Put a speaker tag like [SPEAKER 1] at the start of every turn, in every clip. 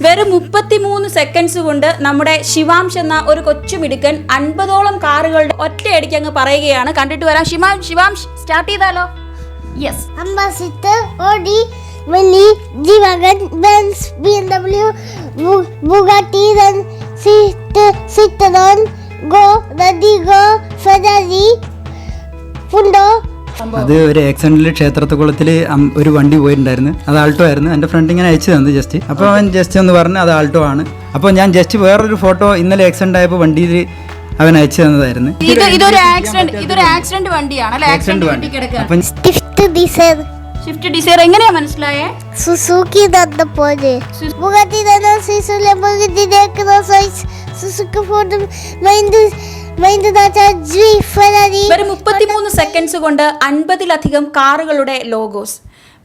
[SPEAKER 1] വെറും മുപ്പത്തിമൂന്ന് സെക്കൻഡ്സ് കൊണ്ട് നമ്മുടെ ശിവാംശ് എന്ന ഒരു കൊച്ചു മിടുക്കൻ അൻപതോളം കാറുകളുടെ ഒറ്റയടിക്ക് അങ്ങ് പറയുകയാണ്. കണ്ടിട്ട് വരാം. ശിവാം ശിവാംശ് സ്റ്റാർട്ട് ചെയ്താലോ? Yes
[SPEAKER 2] Ambassador, Audi, Mini, G-Wagon, Benz, BMW, Bugatti Bugatti, then Cit- Citroen,
[SPEAKER 3] അത് ഒരു ആക്സിഡന്റിൽ ക്ഷേത്രത്തുകുളത്തിൽ ഒരു വണ്ടി പോയിട്ടുണ്ടായിരുന്നു. അത് ആൾട്ടോ ആയിരുന്നു. എന്റെ ഫ്രണ്ട് ഇങ്ങനെ അയച്ചു തന്നു ജസ്റ്റ് അപ്പോൾ അവൻ ജസ്റ്റ് ഒന്ന് പറഞ്ഞു അത് ആൾട്ടോ ആണ്. അപ്പോൾ ഞാൻ ജസ്റ്റ് വേറൊരു ഫോട്ടോ ഇന്നലെ ആക്സിഡന്റ് ആയപ്പോൾ വണ്ടിയിൽ അവൻ അയച്ചു തന്നതായിരുന്നു.
[SPEAKER 1] ഇത് ഇതൊരു ആക്സിഡന്റ് ഇതൊരു ആക്സിഡന്റ് വണ്ടിയാണ്. ആക്സിഡന്റ് വണ്ടി. കിടക്കുക ഷിഫ്റ്റ് ഡിസൈർ എങ്ങനെയാ മനസ്സിലായേ?
[SPEAKER 2] സുസൂക്കി Nandapone, പോലെ. Suzuki Ford, Mahindra, Mahindra Tata, G, Ferrari,
[SPEAKER 1] വെറും മുപ്പത്തിമൂന്ന് സെക്കൻഡ്സ് കൊണ്ട് അൻപതിലധികം കാറുകളുടെ ലോഗോസ്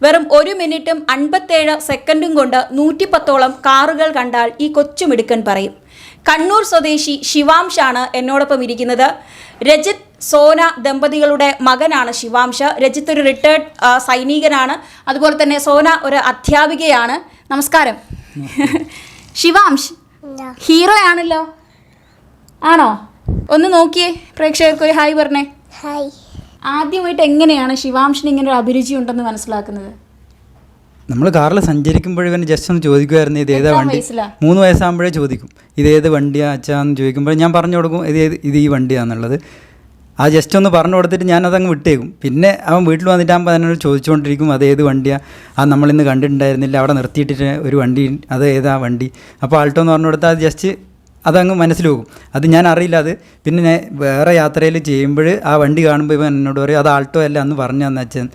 [SPEAKER 1] വെറും ഒരു മിനിറ്റും അൻപത്തേഴ് സെക്കൻഡും കൊണ്ട് നൂറ്റിപ്പത്തോളം കാറുകൾ കണ്ടാൽ ഈ കൊച്ചുമിടുക്കൻ പറയും. കണ്ണൂർ സ്വദേശി ശിവാംശാണ് എന്നോടൊപ്പം ഇരിക്കുന്നത്. രജിത് സോന ദമ്പതികളുടെ മകനാണ് ശിവാംശ രജിത് ഒരു റിട്ടയർഡ് സൈനികനാണ്. അതുപോലെ തന്നെ സോന ഒരു അധ്യാപികയാണ്. നമസ്കാരം. ശിവാംശ് ഹീറോ ആണല്ലോ ആണോ? ഒന്ന് നോക്കിയേ പ്രേക്ഷകർക്ക് ഒരു ഹായ് പറഞ്ഞേ.
[SPEAKER 2] ഹായ്.
[SPEAKER 1] ആദ്യമായിട്ട് എങ്ങനെയാണ് ശിവാംശിന് ഇങ്ങനെ ഒരു അഭിരുചി ഉണ്ടെന്ന് മനസ്സിലാക്കുന്നത്?
[SPEAKER 3] നമ്മൾ കാറിൽ സഞ്ചരിക്കുമ്പോഴും തന്നെ ജസ്റ്റ് ഒന്ന് ചോദിക്കുമായിരുന്നു ഇത് ഏതാ വണ്ടി? മൂന്ന് വയസ്സാകുമ്പോഴേ ചോദിക്കും ഇത് ഏത് വണ്ടിയാ അച്ഛാ? എന്ന് ചോദിക്കുമ്പോൾ ഞാൻ പറഞ്ഞു കൊടുക്കും ഇത് ഏത് ഇത് ഈ വണ്ടിയാണെന്നുള്ളത് ആ ജസ്റ്റ് ഒന്ന് പറഞ്ഞു കൊടുത്തിട്ട് ഞാൻ അതങ്ങ് വിട്ടേക്കും. പിന്നെ അവൻ വീട്ടിൽ വന്നിട്ട് വന്നിട്ടാകുമ്പോൾ അതിനോട് ചോദിച്ചുകൊണ്ടിരിക്കും അത് ഏത് വണ്ടിയാണ് ആ നമ്മളിന്ന് കണ്ടിട്ടുണ്ടായിരുന്നില്ല അവിടെ നിർത്തിയിട്ടിട്ട് ഒരു വണ്ടി അത് ഏതാ വണ്ടി? അപ്പോൾ ആൾട്ടോ എന്ന് പറഞ്ഞു കൊടുത്താൽ അത് ജസ്റ്റ് അതങ്ങ് മനസ്സിൽ പോകും. അത് ഞാൻ അറിയില്ല അത് പിന്നെ ഞാൻ വേറെ യാത്രയിൽ ചെയ്യുമ്പോൾ ആ വണ്ടി കാണുമ്പോൾ ഇവൻ എന്നോട് പറയും അത് ആൾട്ടോ അല്ല? എന്ന് പറഞ്ഞു തന്നെ അച്ഛൻ.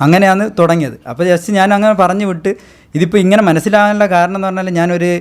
[SPEAKER 3] അങ്ങനെയാണ് തുടങ്ങിയത്. അപ്പോൾ ജസ്റ്റ് ഞാൻ അങ്ങനെ പറഞ്ഞു വിട്ട് ഇതിപ്പോൾ ഇങ്ങനെ മനസ്സിലാകാനുള്ള കാരണം എന്ന് പറഞ്ഞാൽ ഞാനൊരു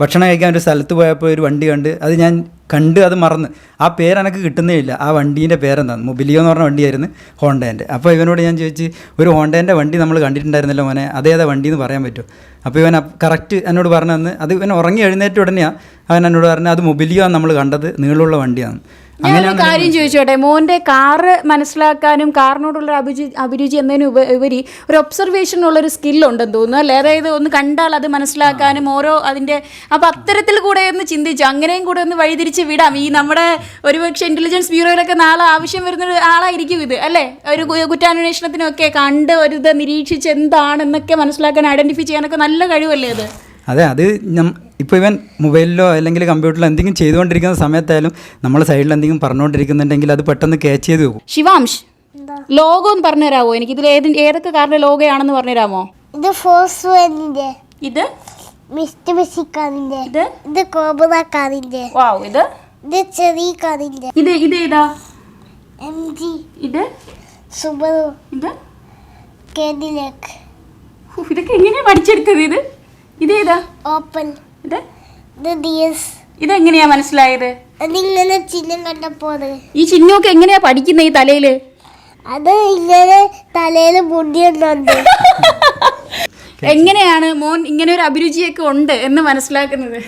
[SPEAKER 3] ഭക്ഷണം കഴിക്കാൻ ഒരു സ്ഥലത്ത് പോയപ്പോൾ ഒരു വണ്ടി കണ്ട് അത് ഞാൻ കണ്ട് അത് മറന്ന്. ആ പേര് എനിക്ക് കിട്ടുന്നേ ഇല്ല. ആ വണ്ടീന്റെ പേരെന്താണ്? മൊബിലിയോ എന്ന് പറഞ്ഞ വണ്ടിയായിരുന്നു ഹോണ്ടേന്റെ. അപ്പോൾ ഇവനോട് ഞാൻ ചോദിച്ച് ഒരു ഹോണ്ടേന്റെ വണ്ടി നമ്മൾ കണ്ടിട്ടുണ്ടായിരുന്നല്ലോ മോനെ. അതേതാ വണ്ടി എന്ന് പറയാൻ പറ്റുമോ? അപ്പോൾ ഇവൻ കറക്റ്റ് എന്നോട് പറഞ്ഞു തന്ന് അത് ഇവൻ ഉറങ്ങി എഴുന്നേറ്റ് ഉടനെയാണ് അവൻ എന്നോട് പറഞ്ഞു അത് മൊബിലിയോ നമ്മൾ കണ്ടത് നീളമുള്ള വണ്ടിയാണ്
[SPEAKER 1] ഞാനൊരു കാര്യം ചോദിച്ചോട്ടെ? മോന്റെ കാറ് മനസ്സിലാക്കാനും കാറിനോടുള്ള അഭിരുചി അഭിരുചി എന്നതിന് ഉപ ഉപരി ഒരു ഒബ്സർവേഷനുള്ള ഒരു സ്കില്ലുണ്ടെന്ന് തോന്നുന്നു അല്ലേ? അതായത് ഒന്ന് കണ്ടാൽ അത് മനസ്സിലാക്കാനും ഓരോ അതിന്റെ അപ്പൊ അത്തരത്തിൽ കൂടെ ഒന്ന് ചിന്തിച്ചു? അങ്ങനെയും കൂടെ ഒന്ന് വഴിതിരിച്ച് വിടാം. ഈ നമ്മുടെ ഒരുപക്ഷെ ഇന്റലിജൻസ് ബ്യൂറോയിലൊക്കെ നാളെ ആവശ്യം വരുന്ന ഒരു ആളായിരിക്കും ഇത് അല്ലേ? ഒരു കുറ്റാന്വേഷണത്തിനൊക്കെ കണ്ട് ഒരു ഇത് നിരീക്ഷിച്ച് എന്താണെന്നൊക്കെ മനസ്സിലാക്കാൻ ഐഡന്റിഫൈ ചെയ്യാനൊക്കെ നല്ല കഴിവല്ലേ അത്?
[SPEAKER 3] അതെ അത് ഇപ്പോൾ ഇവൻ മൊബൈലിലോ അല്ലെങ്കിൽ കമ്പ്യൂട്ടറിലോ എന്തെങ്കിലും ചെയ്തുകൊണ്ടിരിക്കുന്ന സമയത്തായാലും നമ്മൾ സൈഡിൽ എന്തെങ്കിലും പറഞ്ഞുകൊണ്ടിരിക്കുന്നുണ്ടെങ്കിൽ അത് പെട്ടെന്ന് ക്യാച്ച് ചെയ്ത് പോകും.
[SPEAKER 1] ശിവാംശ് ലോഗോ ഒന്ന് പറഞ്ഞുതരാമോ? എനിക്ക് ഇതിൽ ഏത് ഏതൊക്കെ കാറിന്റെ ലോഗോയാണെന്ന് പറഞ്ഞുതരാമോ?
[SPEAKER 2] ഇത് ഫോഴ്സ് വേനിന്റെ
[SPEAKER 1] ഇത്?
[SPEAKER 2] മിസ്റ്റർ മെസ്സിക്കാറിന്റെ
[SPEAKER 1] ഇത്?
[SPEAKER 2] ഇത് കോബ്ര കാറിന്റെ
[SPEAKER 1] വാവ് ഇത്?
[SPEAKER 2] ഇത് ചെറിയ കാറിന്റെ
[SPEAKER 1] ഇത് ഇത് ഏതാ?
[SPEAKER 2] M G.
[SPEAKER 1] ഇത്?
[SPEAKER 2] സുബറു
[SPEAKER 1] ഇത്?
[SPEAKER 2] കേഡിലക്
[SPEAKER 1] ഹൂ, ഇതൊക്കെ എങ്ങനെയാ പഠിച്ചെടുത്തത് ഇത്? ഇത് ഏതാ?
[SPEAKER 2] ഓപ്പൺ
[SPEAKER 1] ഇത്? ഇതെങ്ങനെയാ മനസ്സിലായത്?
[SPEAKER 2] അതിങ്ങനെ ചിഹ്നം കണ്ടപ്പോൾ
[SPEAKER 1] ഈ ചിഹ്നമൊക്കെ എങ്ങനെയാ പഠിക്കുന്ന ഈ തലയിൽ?
[SPEAKER 2] അത് ഇങ്ങനെ തലയിൽ മുടിയുന്നുണ്ട്
[SPEAKER 1] എങ്ങനെയാണ് മോൻ ഇങ്ങനെ ഒരു അഭിരുചിയൊക്കെ ഉണ്ട് എന്ന് മനസ്സിലാക്കുന്നത്?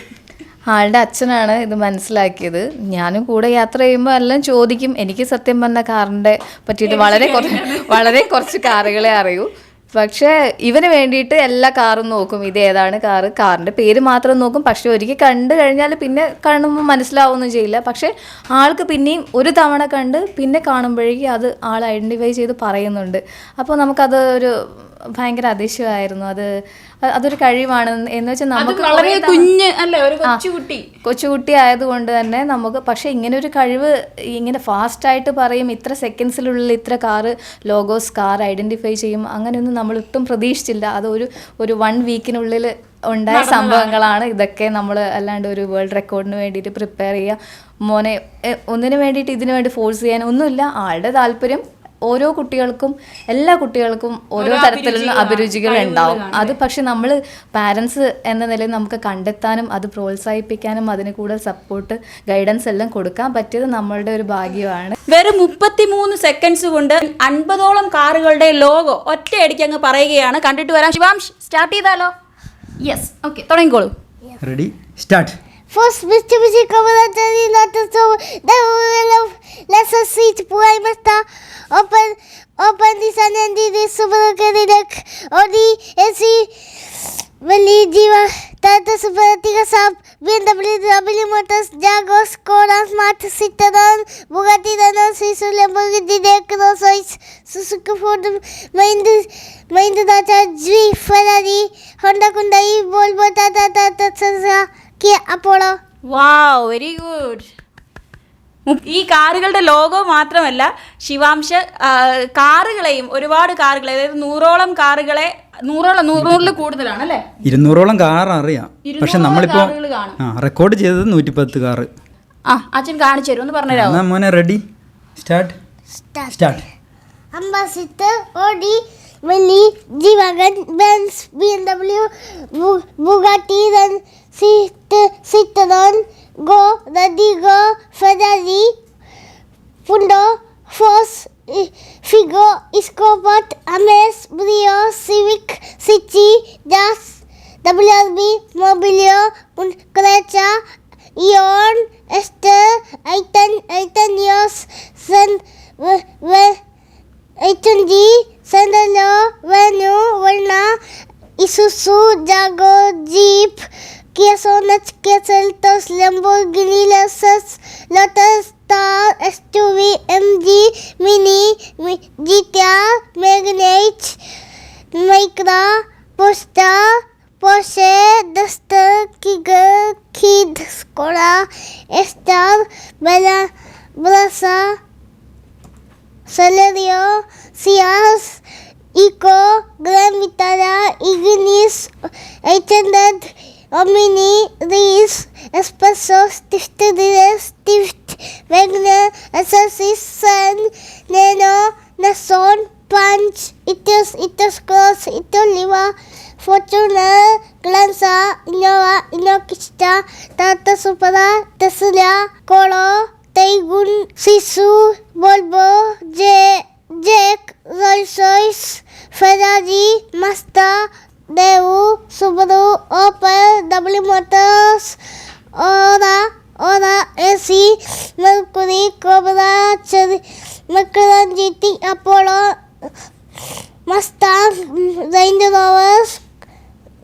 [SPEAKER 4] ആളുടെ അച്ഛനാണ് ഇത് മനസ്സിലാക്കിയത്. ഞാനും കൂടെ യാത്ര ചെയ്യുമ്പോൾ എല്ലാം ചോദിക്കും. എനിക്ക് സത്യം പറഞ്ഞ കാറിന്റെ പറ്റിയിട്ട് വളരെ കുറച്ച് വളരെ കുറച്ച് കാറുകളെ അറിയൂ. പക്ഷേ ഇവന് വേണ്ടിയിട്ട് എല്ലാ കാറും നോക്കും. ഇത് ഏതാണ് കാറ്? കാറിന്റെ പേര് മാത്രം നോക്കും. പക്ഷെ ഒരിക്കൽ കണ്ടു കഴിഞ്ഞാൽ പിന്നെ കാണുമ്പോൾ മനസ്സിലാവുകയൊന്നും ചെയ്യില്ല. പക്ഷേ ആൾക്ക് പിന്നെയും ഒരു തവണ കണ്ട് പിന്നെ കാണുമ്പോഴേക്കും അത് ആൾ ഐഡന്റിഫൈ ചെയ്ത് പറയുന്നുണ്ട്. അപ്പോൾ നമുക്കത് ഒരു ഭയങ്കര അതിശയമായിരുന്നു. അത് അതൊരു കഴിവാണ്. എന്ന് വെച്ചാൽ നമുക്ക്
[SPEAKER 1] വളരെ കുഞ്ഞ് അല്ലേ ഒരു കൊച്ചുകുട്ടി.
[SPEAKER 4] കൊച്ചുകുട്ടി ആയതുകൊണ്ട് തന്നെ നമുക്ക് പക്ഷേ ഇങ്ങനെ ഒരു കഴിവ് ഇങ്ങനെ ഫാസ്റ്റായിട്ട് പറയും ഇത്ര സെക്കൻഡ്സിനുള്ളിൽ ഇത്ര കാറ് ലോഗോസ് കാർ ഐഡന്റിഫൈ ചെയ്യും അങ്ങനെയൊന്നും നമ്മൾ ഒട്ടും പ്രതീക്ഷിച്ചില്ല. അത് ഒരു ഒരു വൺ വീക്കിനുള്ളിൽ ഉണ്ടായ സംഭവങ്ങളാണ്. ഇതൊക്കെ നമ്മൾ അല്ലാണ്ട് ഒരു വേൾഡ് റെക്കോർഡിന് വേണ്ടിയിട്ട് പ്രിപ്പയർ ചെയ്യുക. മോനെ ഒന്നിനു വേണ്ടിയിട്ട് ഇതിനു വേണ്ടി ഫോഴ്സ് ചെയ്യാൻ ഒന്നുമില്ല. ആളുടെ താല്പര്യം ഓരോ കുട്ടികൾക്കും എല്ലാ കുട്ടികൾക്കും ഓരോ തരത്തിലുള്ള അഭിരുചികൾ ഉണ്ടാവും. അത് പക്ഷെ നമ്മൾ പാരൻസ് എന്ന നിലയിൽ നമുക്ക് കണ്ടെത്താനും അത് പ്രോത്സാഹിപ്പിക്കാനും അതിന് കൂടുതൽ സപ്പോർട്ട് ഗൈഡൻസ് എല്ലാം കൊടുക്കാൻ പറ്റിയത് നമ്മളുടെ ഒരു ഭാഗ്യമാണ്.
[SPEAKER 1] വെറും മുപ്പത്തിമൂന്ന് സെക്കൻഡ്സ് കൊണ്ട് അൻപതോളം കാറുകളുടെ ലോഗോ ഒറ്റയടിക്ക് അങ്ങ് പറയുകയാണ്. കണ്ടിട്ട് വരാം. ശിവാംഷ് സ്റ്റാർട്ട് ചെയ്താലോ? Yes okay തുടങ്ങിക്കോളൂ.
[SPEAKER 3] Ready start
[SPEAKER 2] fost distributed community not so the let's sweet prime star open open this and end this super like only ऐसी वली जीवा तत सुपरति का सब BMW W Motors Jaguar Skoda Smart Citroen Bugatti Renault Suzuki Lamborghini Decathlon Rolls Suzuki Ford Mahindra Mahindra Tata Jeep Ferrari Honda Hyundai Volvo Tata Tata Tata
[SPEAKER 1] wow very good ഈ കാറുകളുടെ logo മാത്രമല്ല ശിവാംശ കാറുകളെയും ഒരുപാട് കാറുകളെ അതായത് നൂറോളം കാറുകളെ നൂറോളം നൂറിൽ കൂടുതലാണ് അല്ലേ?
[SPEAKER 3] ഇരുന്നൂറോളം കാർ അറിയാം. പക്ഷെ നമ്മളിപ്പോ റെക്കോർഡ് ചെയ്തത് നൂറ്റിപ്പത്ത് കാറ്.
[SPEAKER 1] ആ അച്ഛൻ കാണിച്ചു തരും ഒന്ന് പറഞ്ഞുതരാമോ
[SPEAKER 3] മോനെ ready start. Start
[SPEAKER 2] അംബാസിത്ത് Audi Mini, ജീവകൻ Benz B M W then சித்து சித்ததான் கோ நதி கோ ஃபெதரி புண்டோ ஃபோஸ் ஃபிகோ இஸ்கோபட் அமேஸ் புதியோ சிவிக் சிச்சி Jazz WRV Mobilio Creta Eon ester i ten ஐட்டன்யோஸ் Zen ஐட்டன்ஜி சென்டலோ Venue Verna Isuzu, Jago, Jeep, Kia Sonet, Kia Seltos, Lamborghini, Lexus, Lotus, Star, SUV, MG, Mini, Mi- GTR, Magnate, Micra, Posta, Porsche, Duster, Kiger, Kid, Skoda, Star, Bella, Brasa, Celerio, Cias, Eco, Grand Vitara, Ignis, 800, Omini, ris, espesos, difterides, dift, vegna, asasis, neno, nason, punch, itos, itos, cross, itoliva, fortuna, glanza, innova, inokista, tata, supera, tesla, coro, teigun, sisu, volvo, je, jack, rolls Ferrari, Mazda, Daewoo, Subaru, Opel, W Motors, Ora, Ora, AC, Mercury, Cobra, Cherry, McLaren GT, Apollo, Mustang, Range Rovers,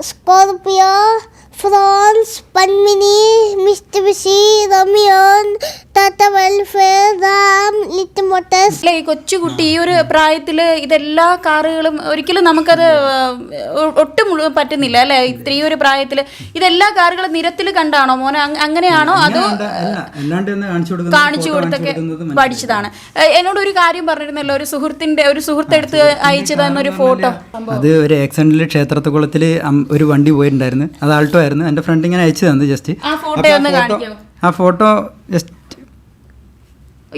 [SPEAKER 2] Scorpio, France, Panmini, Mitsubishi, Ramyon,
[SPEAKER 1] ഈ കൊച്ചുകുട്ടി ഈ ഒരു പ്രായത്തിൽ ഇതെല്ലാ കാറുകളും ഒരിക്കലും നമുക്കത് ഒട്ടും പറ്റുന്നില്ല അല്ലെ? ഇത്ര ഈ ഒരു പ്രായത്തിൽ ഇതെല്ലാ കാറുകളും നിരത്തിൽ കണ്ടാണോ? മോനെ അങ്ങനെയാണോ? അതോ
[SPEAKER 3] കാണിച്ചു
[SPEAKER 1] കൊടുത്തൊക്കെ പഠിച്ചതാണ്. എന്നോട് ഒരു കാര്യം പറഞ്ഞിരുന്നല്ലോ ഒരു സുഹൃത്തിന്റെ ഒരു സുഹൃത്തെടുത്ത് അയച്ചു തന്നൊരു ഫോട്ടോ.
[SPEAKER 3] അത് ഒരു ആക്സിഡന്റിൽ ക്ഷേത്രത്തുകുളത്തിൽ ഒരു വണ്ടി പോയിട്ടുണ്ടായിരുന്നു. അത് ആൾട്ടോ ആയിരുന്നു. എന്റെ ഫ്രണ്ട് ഇങ്ങനെ അയച്ചു തന്നു ജസ്റ്റ്
[SPEAKER 1] ആ ഫോട്ടോ
[SPEAKER 3] ആ ഫോട്ടോ ജസ്റ്റ്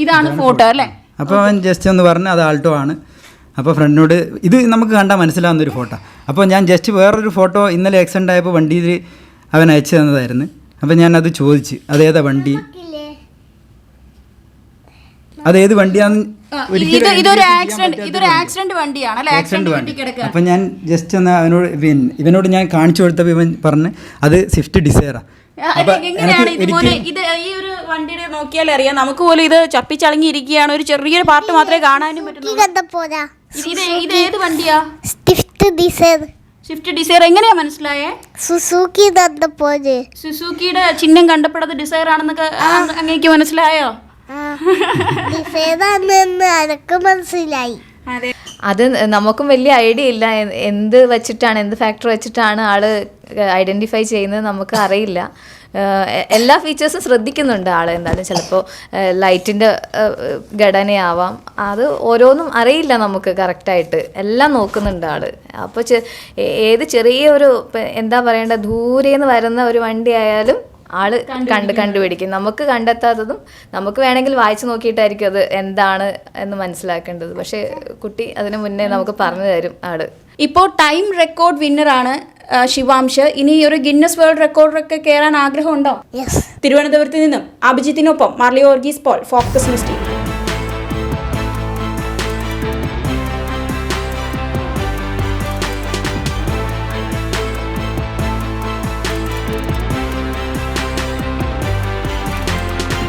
[SPEAKER 1] ഇതാണ് ഫോട്ടോ അല്ലേ?
[SPEAKER 3] അപ്പോൾ അവൻ ജസ്റ്റ് ഒന്ന് പറഞ്ഞു അത് ആൾട്ടോ ആണ്. അപ്പോൾ ഫ്രണ്ടിനോട് ഇത് നമുക്ക് കണ്ടാൽ മനസ്സിലാവുന്ന ഒരു ഫോട്ടോ. അപ്പോൾ ഞാൻ ജസ്റ്റ് വേറൊരു ഫോട്ടോ ഇന്നലെ ആക്സിഡന്റ് ആയപ്പോൾ വണ്ടിയിൽ അവൻ അയച്ചു തന്നതായിരുന്നു. അപ്പോൾ ഞാൻ അത് ചോദിച്ച് അതേതാ വണ്ടി അതേത് വണ്ടിയാന്ന്
[SPEAKER 1] ഇതൊരു ആക്സിഡന്റ് ഇതൊരു ആക്സിഡന്റ് വണ്ടിയാണ്
[SPEAKER 3] ആക്സിഡന്റ് വണ്ടി. അപ്പം ഞാൻ ജസ്റ്റ് ഒന്ന് അവനോട് പിന്നെ ഇവനോട് ഞാൻ കാണിച്ചു കൊടുത്തപ്പോൾ ഇവൻ പറഞ്ഞ് അത് സ്വിഫ്റ്റ് ഡിസയറാ
[SPEAKER 1] എങ്ങനെയാണ് ഇത് മോനെ ഇത് ഈ ഒരു വണ്ടിയുടെ നോക്കിയാൽ അറിയാം. നമുക്ക് പോലും ഇത് ചപ്പിച്ചളങ്ങി ഇരിക്കുകയാണ് ഒരു ചെറിയൊരു പാർട്ട് മാത്രമേ കാണാനും ഇത് ഇത് ഏത് വണ്ടിയാ?
[SPEAKER 2] ഡിസൈർ
[SPEAKER 1] സ്വിഫ്റ്റ് എങ്ങനെയാ മനസ്സിലായേ?
[SPEAKER 2] സുസൂക്കി
[SPEAKER 1] സുസൂക്കിയുടെ ചിഹ്നം കണ്ടപ്പോഴത് ഡിസയർ ആണെന്നൊക്കെ അങ്ങേക്ക് മനസ്സിലായോ?
[SPEAKER 2] മനസ്സിലായി.
[SPEAKER 1] അതെ.
[SPEAKER 4] നമുക്കും വലിയ ഐഡിയ ഇല്ല. എന്ത് വെച്ചിട്ടാണ് എന്ത് ഫാക്ടർ വെച്ചിട്ടാണ് ആൾ ഐഡന്റിഫൈ ചെയ്യുന്നത് നമുക്ക് അറിയില്ല. എല്ലാ ഫീച്ചേഴ്സും ശ്രദ്ധിക്കുന്നുണ്ട് ആൾ എന്തായാലും ചിലപ്പോൾ ലൈറ്റിന്റെ ഘടനയാവാം. അത് ഓരോന്നും അറിയില്ല നമുക്ക് കറക്റ്റായിട്ട്. എല്ലാം നോക്കുന്നുണ്ട് ആൾ അപ്പോൾ ഏത് ചെറിയ ഒരു എന്താ പറയേണ്ട ദൂരെ നിന്ന് വരുന്ന ഒരു വണ്ടി ആയാലും ആൾ കണ്ട് കണ്ടുപിടിക്കും. നമുക്ക് കണ്ടെത്താത്തതും നമുക്ക് വേണമെങ്കിൽ വായിച്ചു നോക്കിയിട്ടായിരിക്കും അത് എന്താണ് എന്ന് മനസ്സിലാക്കേണ്ടത്. പക്ഷേ കുട്ടി അതിനു മുന്നേ നമുക്ക് പറഞ്ഞു തരും ആൾ.
[SPEAKER 1] ഇപ്പോൾ ടൈം റെക്കോർഡ് വിന്നറാണ് ശിവാംശ്. ഇനി ഈ ഒരു ഗിന്നസ് വേൾഡ് റെക്കോർഡൊക്കെ കയറാൻ ആഗ്രഹമുണ്ടോ?
[SPEAKER 2] യെസ്
[SPEAKER 1] തിരുവനന്തപുരത്ത് നിന്നും അഭിജിത്തിനൊപ്പം മാർലി ഓർഗീസ് പോൾ ഫോക്കസ് ലിസ്റ്റി